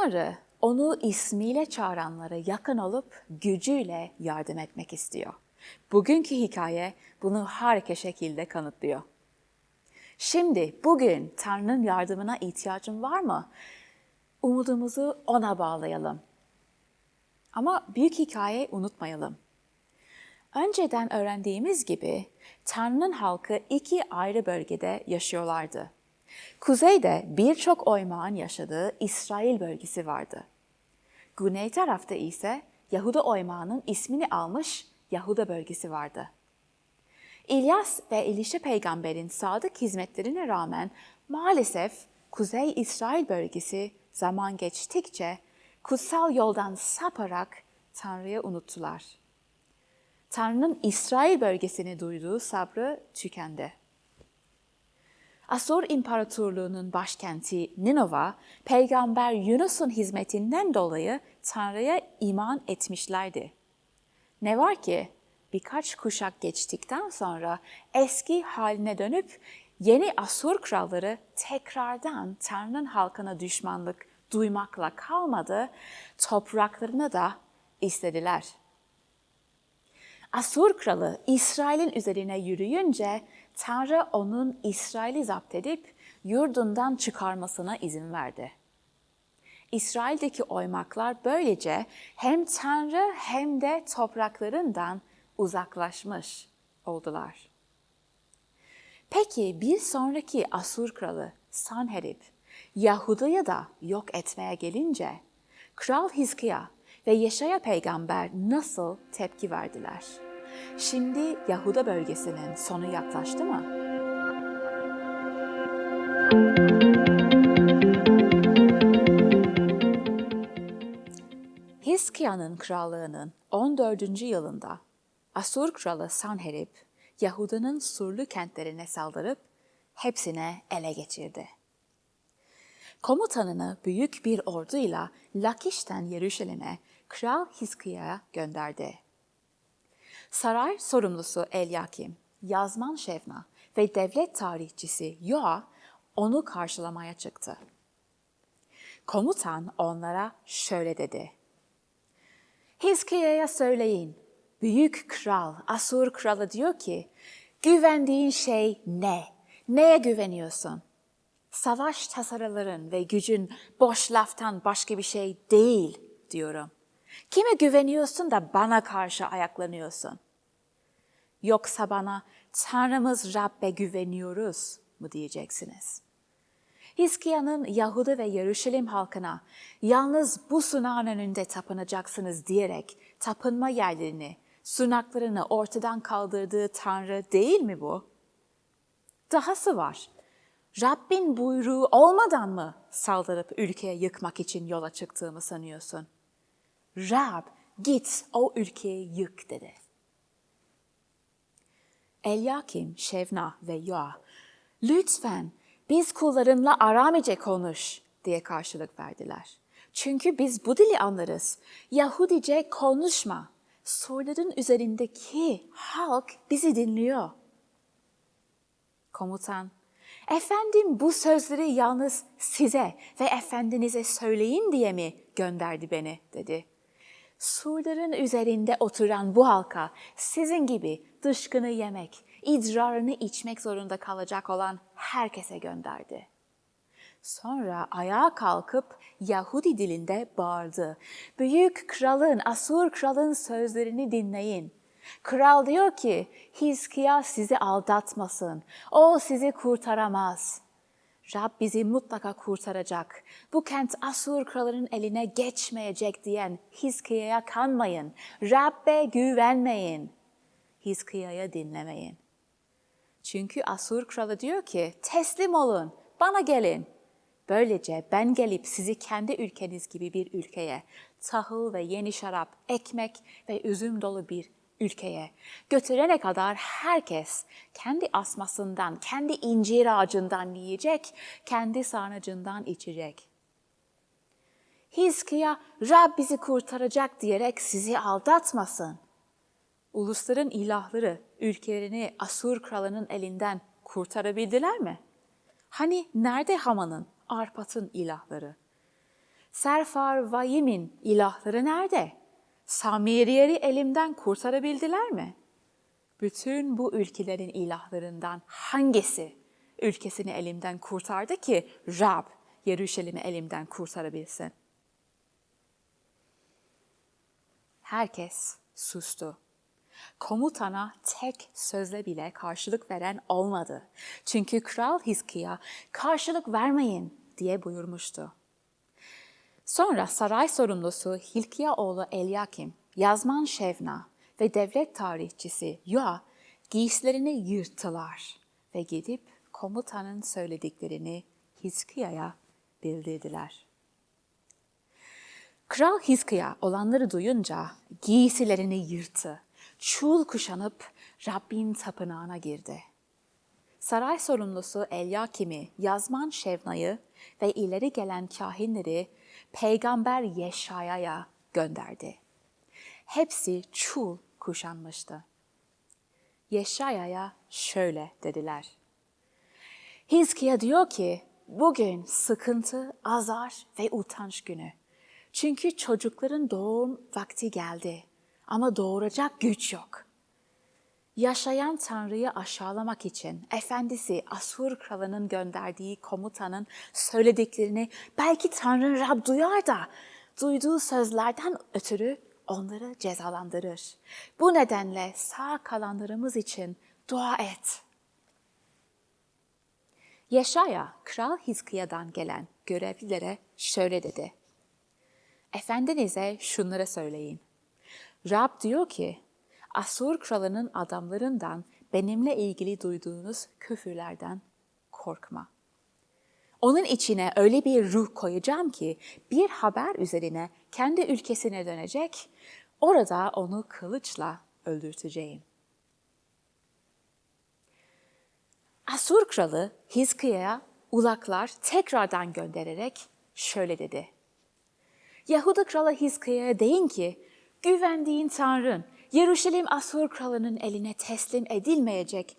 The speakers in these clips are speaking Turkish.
Tanrı onu ismiyle çağıranlara yakın olup gücüyle yardım etmek istiyor. Bugünkü hikaye bunu harika şekilde kanıtlıyor. Şimdi bugün Tanrı'nın yardımına ihtiyacın var mı? Umudumuzu ona bağlayalım. Ama büyük hikayeyi unutmayalım. Önceden öğrendiğimiz gibi Tanrı'nın halkı iki ayrı bölgede yaşıyorlardı. Kuzeyde birçok oymağın yaşadığı İsrail bölgesi vardı. Güney tarafta ise Yahuda oymağının ismini almış Yahuda bölgesi vardı. İlyas ve Elisha peygamberin sadık hizmetlerine rağmen maalesef Kuzey İsrail bölgesi zaman geçtikçe kutsal yoldan saparak Tanrı'yı unuttular. Tanrı'nın İsrail bölgesini duyduğu sabrı tükendi. Asur İmparatorluğu'nun başkenti Ninova, peygamber Yunus'un hizmetinden dolayı Tanrı'ya iman etmişlerdi. Ne var ki birkaç kuşak geçtikten sonra eski haline dönüp yeni Asur kralları tekrardan Tanrı'nın halkına düşmanlık duymakla kalmadı, topraklarını da istediler. Asur kralı İsrail'in üzerine yürüyünce Tanrı onun İsrail'i zapt edip yurdundan çıkarmasına izin verdi. İsrail'deki oymaklar böylece hem Tanrı hem de topraklarından uzaklaşmış oldular. Peki bir sonraki Asur kralı Sanherib, Yahuda'yı da yok etmeye gelince Kral Hizkiya ve Yeşaya peygamber nasıl tepki verdiler? Şimdi Yahuda bölgesinin sonu yaklaştı mı? Hizkiya'nın krallığının 14. yılında Asur kralı Sanherib, Yahuda'nın surlu kentlerine saldırıp hepsine ele geçirdi. Komutanını büyük bir orduyla Lakiş'ten Yeruşalim'e Kral Hizkiya'ya gönderdi. Saray sorumlusu Elyakim, yazman Şevna ve devlet tarihçisi Yoa onu karşılamaya çıktı. Komutan onlara şöyle dedi. Hizkiya'ya söyleyin, büyük kral, Asur kralı diyor ki, güvendiğin şey ne? Neye güveniyorsun? Savaş tasarıların ve gücün boş laftan başka bir şey değil diyorum. Kime güveniyorsun da bana karşı ayaklanıyorsun? Yoksa bana Tanrımız Rabbe güveniyoruz mu diyeceksiniz? Hizkiya'nın Yahuda ve Yeruşalim halkına yalnız bu sunağın önünde tapınacaksınız diyerek tapınma yerlerini, sunaklarını ortadan kaldırdığı Tanrı değil mi bu? Dahası var. Rabbin buyruğu olmadan mı saldırıp ülkeye yıkmak için yola çıktığımı sanıyorsun? Rab git o ülkeyi yık dedi. Elyakim, Şevna ve Yoa, lütfen biz kullarınla Aramice konuş diye karşılık verdiler. Çünkü biz bu dili anlarız. Yahudice konuşma. Surların üzerindeki halk bizi dinliyor. Komutan, efendim bu sözleri yalnız size ve efendinize söyleyin diye mi gönderdi beni dedi. Surların üzerinde oturan bu halka sizin gibi dışkını yemek, idrarını içmek zorunda kalacak olan herkese gönderdi. Sonra ayağa kalkıp Yahudi dilinde bağırdı. Büyük kralın, Asur kralın sözlerini dinleyin. Kral diyor ki, Hizkiya sizi aldatmasın. O sizi kurtaramaz. Rab bizi mutlaka kurtaracak. Bu kent Asur kralının eline geçmeyecek diyen Hizkiya'ya kanmayın. Rabbe güvenmeyin. Hizkiya'ya dinlemeyin. Çünkü Asur kralı diyor ki teslim olun, bana gelin. Böylece ben gelip sizi kendi ülkeniz gibi bir ülkeye, tahıl ve yeni şarap, ekmek ve üzüm dolu bir ülkeye götürene kadar herkes kendi asmasından, kendi incir ağacından yiyecek, kendi sarnıcından içecek. Hizkiya Rab bizi kurtaracak diyerek sizi aldatmasın. Ulusların ilahları ülkelerini Asur kralının elinden kurtarabildiler mi? Hani nerede Haman'ın, Arpat'ın ilahları? Serfarvayim'in ilahları nerede? Samiriyeri elimden kurtarabildiler mi? Bütün bu ülkelerin ilahlarından hangisi ülkesini elimden kurtardı ki Rab Yeruşalim'i elimden kurtarabilsin? Herkes sustu. Komutana tek sözle bile karşılık veren olmadı. Çünkü Kral Hizkiya karşılık vermeyin diye buyurmuştu. Sonra saray sorumlusu Hilkiya oğlu Elyakim, yazman Şevna ve devlet tarihçisi Yoa giysilerini yırttılar ve gidip komutanın söylediklerini Hizkiya'ya bildirdiler. Kral Hizkiya olanları duyunca giysilerini yırttı. Çul kuşanıp Rabbin tapınağına girdi. Saray sorumlusu Elyakim'i, yazman Şevna'yı ve ileri gelen kahinleri Peygamber Yeşaya'ya gönderdi. Hepsi çul kuşanmıştı. Yeşaya'ya şöyle dediler. Hizkiya diyor ki, bugün sıkıntı, azar ve utanç günü. Çünkü çocukların doğum vakti geldi ama doğuracak güç yok. Yaşayan Tanrı'yı aşağılamak için efendisi Asur kralının gönderdiği komutanın söylediklerini belki Tanrı Rab duyar da duyduğu sözlerden ötürü onları cezalandırır. Bu nedenle sağ kalanlarımız için dua et. Yaşaya, Kral Hizkiya'dan gelen görevlilere şöyle dedi. Efendinize şunları söyleyin. Rab diyor ki, Asur kralının adamlarından benimle ilgili duyduğunuz küfürlerden korkma. Onun içine öyle bir ruh koyacağım ki bir haber üzerine kendi ülkesine dönecek, orada onu kılıçla öldürteceğim. Asur kralı Hizkiya'ya ulaklar tekrardan göndererek şöyle dedi. Yahuda kralı Hizkiya'ya deyin ki, güvendiğin Tanrın, Yeruşalim Asur kralının eline teslim edilmeyecek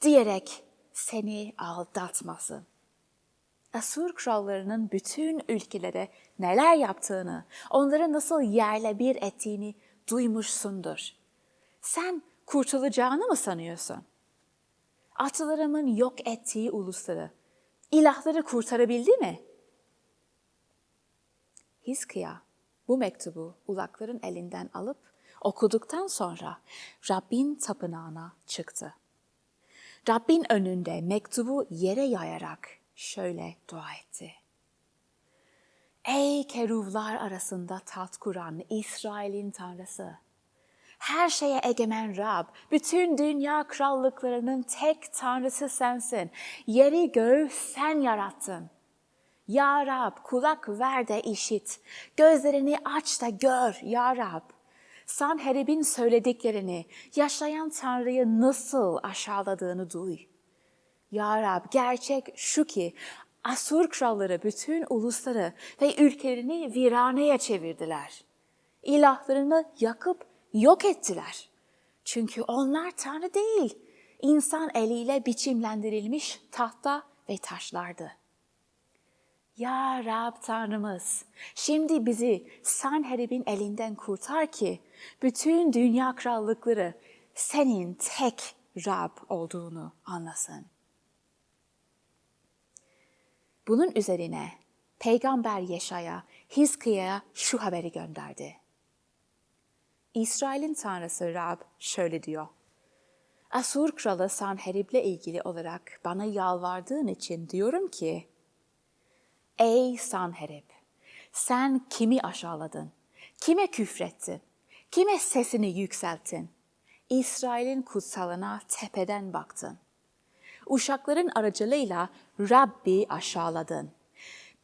diyerek seni aldatmasın. Asur krallarının bütün ülkelere neler yaptığını, onları nasıl yerle bir ettiğini duymuşsundur. Sen kurtulacağını mı sanıyorsun? Atalarımın yok ettiği ulusları, ilahları kurtarabildi mi? Hizkiya bu mektubu ulakların elinden alıp okuduktan sonra Rabbin tapınağına çıktı. Rabbin önünde mektubu yere yayarak şöyle dua etti. Ey keruvlar arasında tat kuran İsrail'in Tanrısı! Her şeye egemen Rab, bütün dünya krallıklarının tek Tanrısı sensin. Yeri göğü sen yarattın. Ya Rab kulak ver de işit, gözlerini aç da gör Ya Rab. Sanherib'in söylediklerini, yaşayan Tanrı'yı nasıl aşağıladığını duy. Ya Rab gerçek şu ki Asur kralları bütün ulusları ve ülkelerini viraneye çevirdiler. İlahlarını yakıp yok ettiler. Çünkü onlar Tanrı değil, insan eliyle biçimlendirilmiş tahta ve taşlardı. Ya Rab Tanrımız, şimdi bizi Sanherib'in elinden kurtar ki bütün dünya krallıkları senin tek Rab olduğunu anlasın. Bunun üzerine Peygamber Yeşaya Hizkiya'ya şu haberi gönderdi. İsrail'in tanrısı Rab şöyle diyor. Asur kralı Sanherib'le ilgili olarak bana yalvardığın için diyorum ki, Ey Sanherib! Sen kimi aşağıladın? Kime küfrettin? Kime sesini yükselttin? İsrail'in kutsalına tepeden baktın. Uşakların aracılığıyla Rabbi aşağıladın.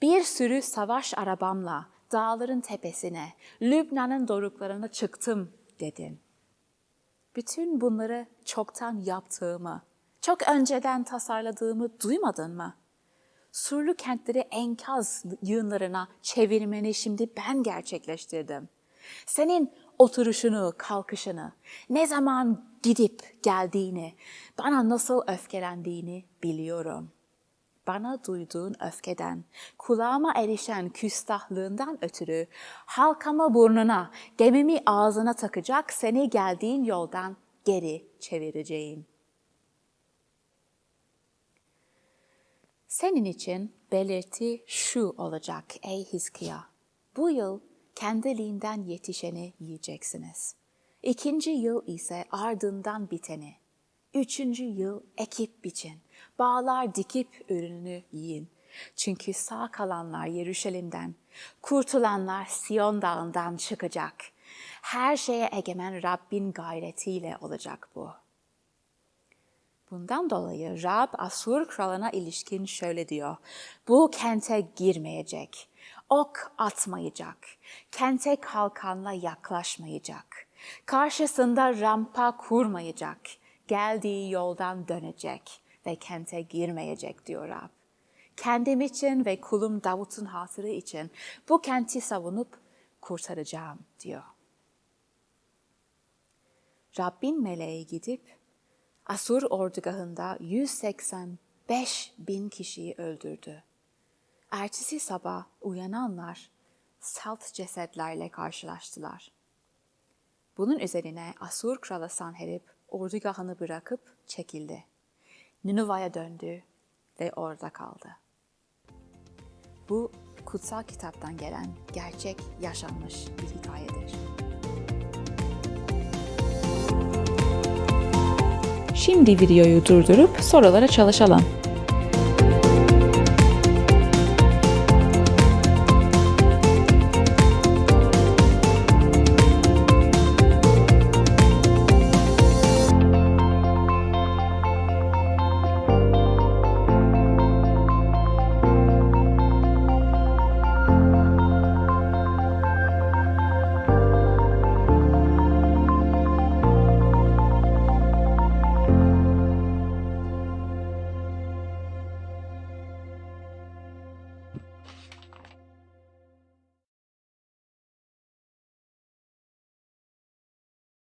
Bir sürü savaş arabamla dağların tepesine, Lübnan'ın doruklarına çıktım dedin. Bütün bunları çoktan yaptığımı, çok önceden tasarladığımı duymadın mı? Surlu kentleri enkaz yığınlarına çevirmeni şimdi ben gerçekleştirdim. Senin oturuşunu, kalkışını, ne zaman gidip geldiğini, bana nasıl öfkelendiğini biliyorum. bana duyduğun öfkeden, kulağıma erişen küstahlığından ötürü halkama burnuna, gemimi ağzına takacak seni geldiğin yoldan geri çevireceğim. Senin için belirti şu olacak ey Hizkiya. Bu yıl kendiliğinden yetişeni yiyeceksiniz. İkinci yıl ise ardından biteni. Üçüncü yıl ekip biçin. Bağlar dikip ürününü yiyin. Çünkü sağ kalanlar Yeruşalim'den, kurtulanlar Siyon dağından çıkacak. Her şeye egemen Rabbin gayretiyle olacak bu. Bundan dolayı Rab Asur kralına ilişkin şöyle diyor. Bu kente girmeyecek, ok atmayacak, kente kalkanla yaklaşmayacak, karşısında rampa kurmayacak, geldiği yoldan dönecek ve kente girmeyecek diyor Rab. Kendim için ve kulum Davut'un hatırı için bu kenti savunup kurtaracağım diyor. Rabbin meleği gidip Asur ordugahında 185 bin kişiyi öldürdü. Ertesi sabah uyananlar salt cesetlerle karşılaştılar. Bunun üzerine Asur kralı Sanherib ordugahını bırakıp çekildi. Ninuva'ya döndü ve orada kaldı. Bu kutsal kitaptan gelen gerçek yaşanmış bir hikayedir. Şimdi videoyu durdurup sorulara çalışalım.